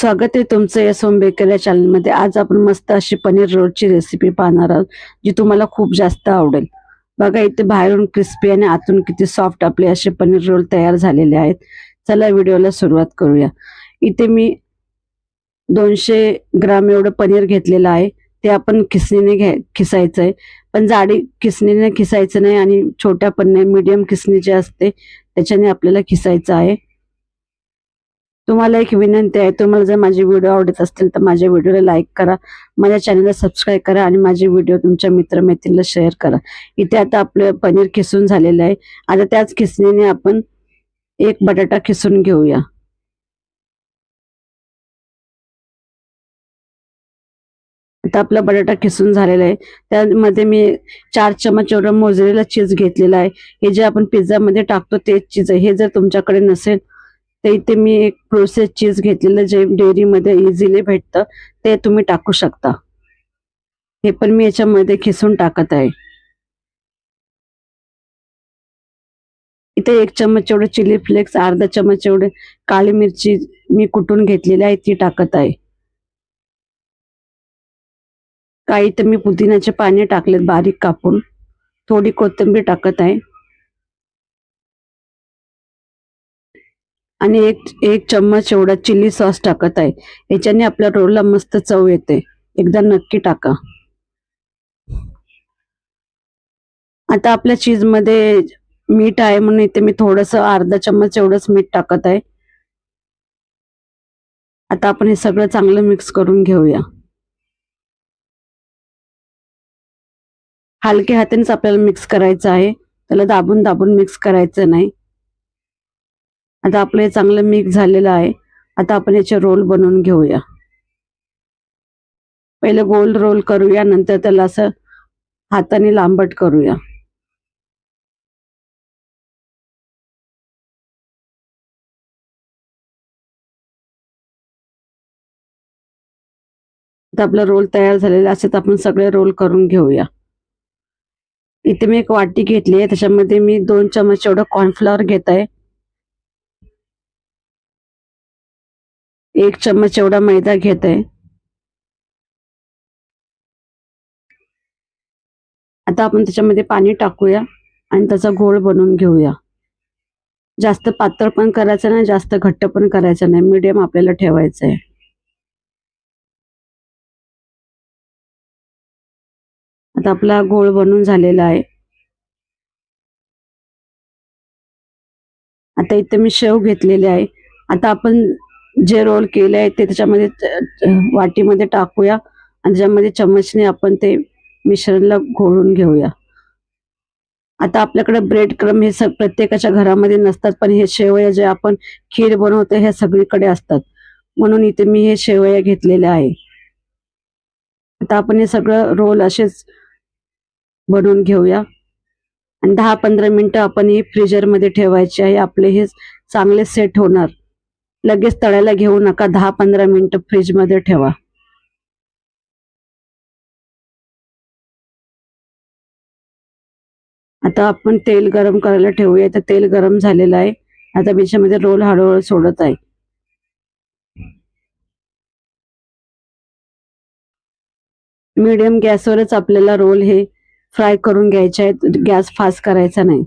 स्वागत आहे तुमचं या सोम या चॅनलमध्ये आज आपण मस्त अशी पनीर रोलची रेसिपी पाहणार आहोत जी तुम्हाला खूप जास्त आवडेल. बघा इथे बाहेरून क्रिस्पी आणि आतून किती सॉफ्ट आपले असे पनीर रोल तयार झालेले आहेत. चला व्हिडिओला सुरुवात करूया. इथे मी दोनशे ग्राम एवढं पनीर घेतलेलं आहे. ते आपण खिसणीने घ्या खिसायचं आहे. पण जाडी खिसणीने खिसायचं नाही आणि छोट्या पण नाही मीडियम खिसणी जे असते त्याच्याने आपल्याला खिसायचं आहे. तुम्हाला एक विनंती आहे तुम्हाला जर माझे व्हिडिओ आवडत असतील तर माझ्या व्हिडिओला लाईक करा माझ्या चॅनलला सबस्क्राईब करा आणि माझे व्हिडिओ तुमच्या मित्रमैत्रिणीला शेअर करा. इथे आता आपलं पनीर खिसून झालेलं आहे. आता त्याच खिसणीने आपण एक बटाटा खिसून घेऊया. आता आपला बटाटा खिसून झालेला आहे. त्यामध्ये मी चार चमच एवढं मोजरेला चीज घेतलेला आहे. हे जे आपण पिझ्झामध्ये टाकतो तेच चीज आहे. हे जर तुमच्याकडे नसेल तर इथे मी एक प्रोसेस चीज घेतलेलं जे डेअरीमध्ये इझिली भेटतं ते तुम्ही टाकू शकता. हे पण मी याच्यामध्ये खिसून टाकत आहे. इथे एक चमच एवढे चिली फ्लेक्स अर्धा चमच एवढे काळी मिरची मी कुटून घेतलेली आहे ती टाकत आहे. काही तर मी पुदिन्याचे पाने टाकलेत बारीक कापून. थोडी कोथिंबीर टाकत आहे. आणि एक एक चम्मच एवढा चिली सॉस टाकत आहे. याच्याने आपल्या रोलला मस्त चव येते. एकदा नक्की टाका. आता आपल्या चीजमध्ये मीठ आहे म्हणून इथे मी थोडस अर्धा चम्मच एवढंच मीठ टाकत आहे. आता आपण हे सगळं चांगलं मिक्स करून घेऊया. हलक्या हातानेच आपल्याला मिक्स करायचं आहे. त्याला दाबून दाबून मिक्स करायचं नाही. आता आपलं हे चांगलं मिक्स झालेलं आहे. आता आपण याचे रोल बनवून घेऊया. पहिले गोल रोल करूया नंतर त्याला असं हाताने लांबट करूया. आता आपला रोल तयार झालेला असेल तर आपण सगळे रोल करून घेऊया. इथे मी एक वाटी घेतली आहे त्याच्यामध्ये मी दोन चमच एवढं कॉर्नफ्लॉवर घेत आहे. एक चम्मच एवढा मैदा घेत. आहे आता आपण त्याच्यामध्ये पाणी टाकूया आणि त्याचा घोळ बनवून घेऊया. जास्त पातळ पण करायचं नाही जास्त घट्ट पण करायचं नाही मीडियम आपल्याला ठेवायचं आहे. आता आपला घोळ बनून झालेला आहे. आता इथे मी शेव घेतलेले आहे. आता आपण जे रोल केले आहे ते त्याच्यामध्ये वाटीमध्ये टाकूया आणि त्याच्यामध्ये चमचने आपण ते मिश्रणला घोळून घेऊया. आता आपल्याकडे ब्रेड क्रम हे सग प्रत्येकाच्या घरामध्ये नसतात पण हे शेवया जे आपण खीर बनवतो हे सगळीकडे असतात. म्हणून इथे मी हे शेवया घेतलेले आहे. आता आपण हे सगळं रोल असेच बनवून घेऊया. आणि दहा पंधरा मिनिटं आपण हे फ्रीजरमध्ये ठेवायचे आहे. आपले हे चांगले सेट होणार. लगेच तळायला घेऊ नका. दहा पंधरा मिनिटं फ्रीजमध्ये ठेवा. आता आपण तेल गरम करायला ठेवूया. तर तेल गरम झालेलं आहे. आता मी याच्यामध्ये रोल हळूहळू सोडत आहे. मीडियम गॅसवरच आपल्याला रोल हे फ्राय करून घ्यायचे आहेत. गॅस फास्ट करायचा नाही.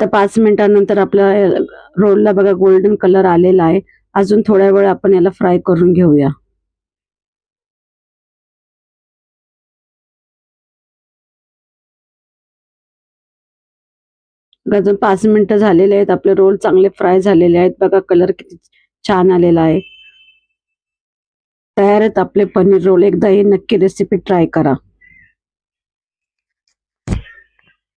आता पाच मिनिटांनंतर आपल्या रोलला बघा गोल्डन कलर आलेला आहे. अजून थोड्या वेळ आपण याला फ्राय करून घेऊया. अजून पाच मिनिटं झालेले आहेत. आपले रोल चांगले फ्राय झालेले आहेत. बघा कलर किती छान आलेला आहे. तयार आहेत आपले पनीर रोल एकदा ही नक्की रेसिपी ट्राय करा.